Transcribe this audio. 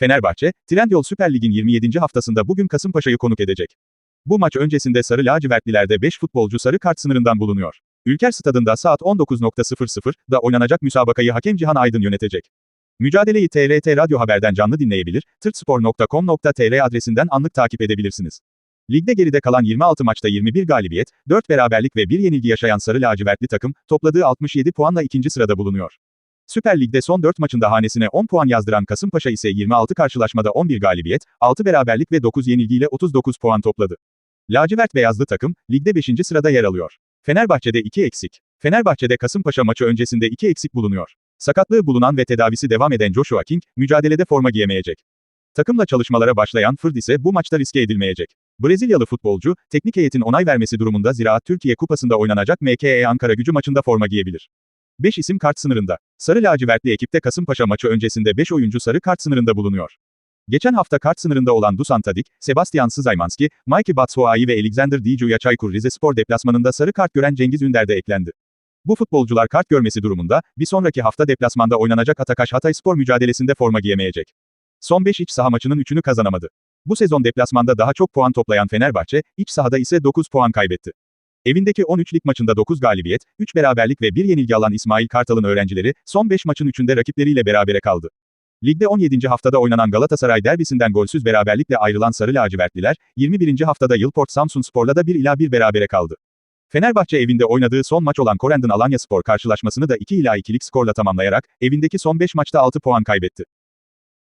Fenerbahçe, Trendyol Süper Lig'in 27. haftasında bugün Kasımpaşa'yı konuk edecek. Bu maç öncesinde Sarı Lacivertlilerde 5 futbolcu sarı kart sınırından bulunuyor. Ülker Stadında saat 19.00'da oynanacak müsabakayı hakem Cihan Aydın yönetecek. Mücadeleyi TRT Radyo Haber'den canlı dinleyebilir, tırtspor.com.tr adresinden anlık takip edebilirsiniz. Ligde geride kalan 26 maçta 21 galibiyet, 4 beraberlik ve 1 yenilgi yaşayan Sarı Lacivertli takım, topladığı 67 puanla ikinci sırada bulunuyor. Süper Lig'de son 4 maçında hanesine 10 puan yazdıran Kasımpaşa ise 26 karşılaşmada 11 galibiyet, 6 beraberlik ve 9 yenilgiyle 39 puan topladı. Lacivert beyazlı takım, ligde 5. sırada yer alıyor. Fenerbahçe'de 2 eksik. Fenerbahçe'de Kasımpaşa maçı öncesinde 2 eksik bulunuyor. Sakatlığı bulunan ve tedavisi devam eden Joshua King, mücadelede forma giyemeyecek. Takımla çalışmalara başlayan Fırd ise bu maçta riske edilmeyecek. Brezilyalı futbolcu, teknik heyetin onay vermesi durumunda Ziraat Türkiye Kupası'nda oynanacak MKE Ankara gücü maçında forma giyebilir. 5 isim kart sınırında. Sarı lacivertli ekipte Kasımpaşa maçı öncesinde 5 oyuncu sarı kart sınırında bulunuyor. Geçen hafta kart sınırında olan Dusan Tadic, Sebastian Szymanski, Mikey Batshuayi ve Alexander Dijuya Çaykur Rizespor deplasmanında sarı kart gören Cengiz Ünder de eklendi. Bu futbolcular kart görmesi durumunda, bir sonraki hafta deplasmanda oynanacak Atakaş Hatayspor mücadelesinde forma giyemeyecek. Son 5 iç saha maçının 3'ünü kazanamadı. Bu sezon deplasmanda daha çok puan toplayan Fenerbahçe, iç sahada ise 9 puan kaybetti. Evindeki 13 lig maçında 9 galibiyet, 3 beraberlik ve 1 yenilgi alan İsmail Kartal'ın öğrencileri, son 5 maçın 3'ünde rakipleriyle berabere kaldı. Ligde 17. haftada oynanan Galatasaray derbisinden golsüz beraberlikle ayrılan Sarı Lacivertliler, 21. haftada Yılport Samsun Spor'la da 1 ila 1 berabere kaldı. Fenerbahçe evinde oynadığı son maç olan Korendon Alanya Spor karşılaşmasını da 2 ila 2'lik skorla tamamlayarak, evindeki son 5 maçta 6 puan kaybetti.